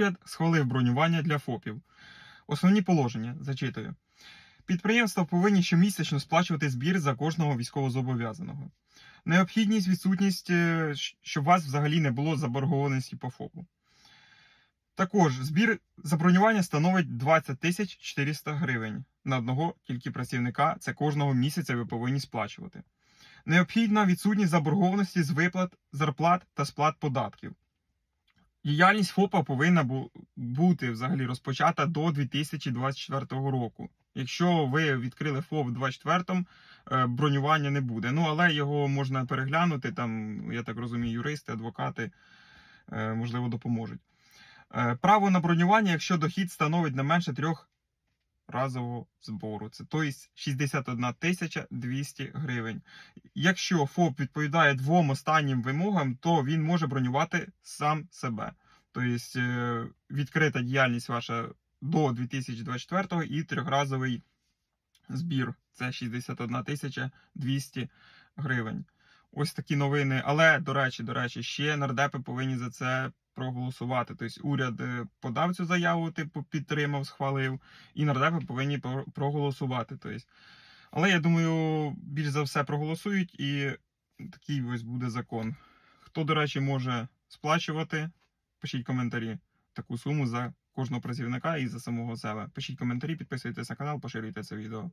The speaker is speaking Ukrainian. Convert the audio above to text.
Уряд схвалив бронювання для ФОПів. Основні положення зачитую. Підприємства повинні щомісячно сплачувати збір за кожного військовозобов'язаного. Необхідність, відсутність, е, щоб у вас взагалі не було заборгованості по ФОПу. Також збір за бронювання становить 20 тисяч 400 гривень на одного тільки працівника. Це кожного місяця ви повинні сплачувати. Необхідна відсутність заборгованості з виплат, зарплат та сплат податків. Діяльність ФОПа повинна бути взагалі розпочата до 2024 року. Якщо ви відкрили ФОП в 2024, е, бронювання не буде. Ну але його можна переглянути. Там, я так розумію, юристи, адвокати е, можливо допоможуть. Е, Право на бронювання, якщо дохід становить не менше трьох разового збору. Це тобто 61 тисяча 200 гривень. Якщо ФОП відповідає двом останнім вимогам, то він може бронювати сам себе. Тобто відкрита діяльність ваша до 2024 і трьохразовий збір. Це 61 тисяча 200 гривень. Ось такі новини. Але, до речі, до речі, ще нардепи повинні за це проголосувати. Тобто уряд е, подав цю заяву, типу підтримав, схвалив, і нардепи повинні проголосувати. Тобто. Але я думаю, більш за все проголосують, і такий ось буде закон. Хто, до речі, може сплачувати, пишіть коментарі таку суму за кожного працівника і за самого себе. Пишіть коментарі, підписуйтесь на канал, поширюйте це відео.